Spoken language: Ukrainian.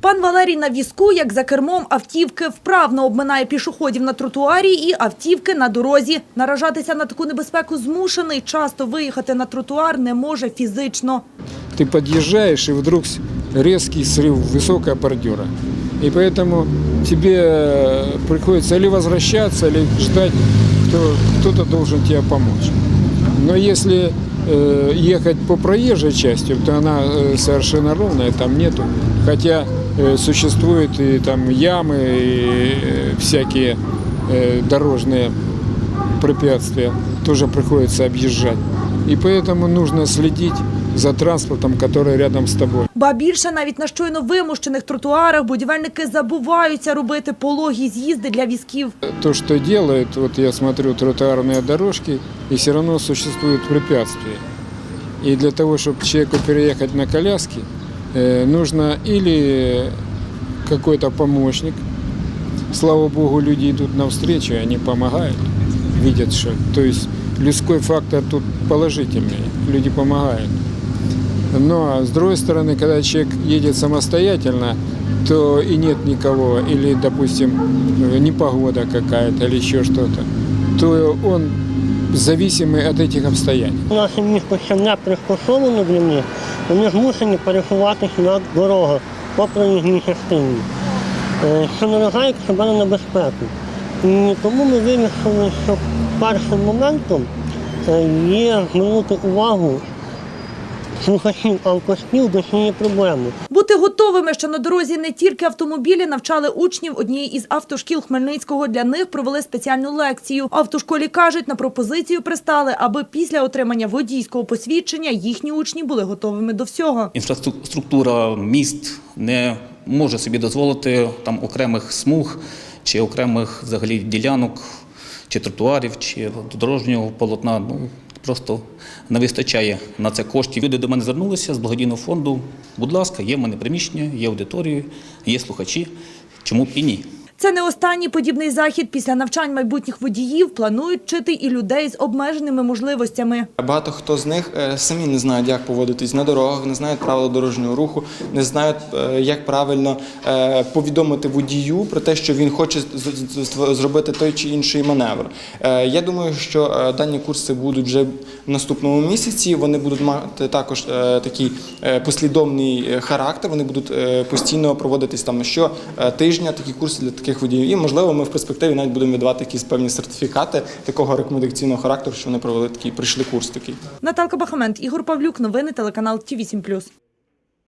Пан Валерій на візку, як за кермом автівки, вправно обминає пішоходів на тротуарі і автівки на дорозі. Наражатися на таку небезпеку змушений. Часто виїхати на тротуар не може фізично. Ты подъезжаешь, и вдруг с- резкий срыв высокая бордюра. И поэтому тебе э, приходится или возвращаться, или ждать, кто, кто-то должен тебе помочь. Но если э, ехать по проезжей части, то она э, совершенно ровная, там нету. Хотя э, существуют и там ямы, и э, всякие э, дорожные препятствия тоже приходится объезжать. И поэтому нужно следить за транспортом, который рядом с тобой. Ба більше навіть на щойно вимощених тротуарах будівельники забуваються робити пологі з'їзди для візків. То, что делают, вот я смотрю тротуарные дорожки, и все равно существуют препятствия. И для того, чтобы человеку переехать на коляске, э, нужно или какой-то помощник. Слава Богу, люди идут навстречу, и они помогают, видят, что... То есть людской фактор тут положительный, люди помогают. Но с другой стороны, когда человек едет самостоятельно, то и нет никого, или, допустим, э, непогода какая-то, или еще что-то, то он зависимый от этих обстоятельств. Наше місто ще не пристосовано для них, вони змушені пересуватися на дорогах по проїзній частині, е, що наражають себе на небезпеку. І тому ми вирішили, що першим моментом е, є звернути увагу слухачів автошкіл до цієї проблеми. Бути готовими, що на дорозі не тільки автомобілі, навчали учнів однієї із автошкіл Хмельницького. Для них провели спеціальну лекцію. Автошколі кажуть, на пропозицію пристали, аби після отримання водійського посвідчення їхні учні були готовими до всього. Інфраструктура міст не може собі дозволити там окремих смуг чи окремих взагалі ділянок, чи тротуарів, чи дорожнього полотна. Ну просто не вистачає на це коштів. Люди до мене звернулися з благодійного фонду. Будь ласка, є в мене приміщення, є аудиторії, є слухачі. Чому б і ні? Це не останній подібний захід. Після навчань майбутніх водіїв планують вчити і людей з обмеженими можливостями. Багато хто з них е, самі не знають, як поводитись на дорогах, не знають правил дорожнього руху, не знають, е, як правильно е, повідомити водію про те, що він хоче зробити той чи інший маневр. Я думаю, що дані курси будуть вже в наступному місяці. Вони будуть мати також такий послідовний характер. Вони будуть постійно проводитись там що тижня такі курси для таких водіїв. І можливо, ми в перспективі навіть будемо видавати якісь певні сертифікати такого рекомендаційного характеру, що вони провели такий, прийшли курс такий. Наталка Бахамент, Ігор Павлюк, новини телеканал Ті 8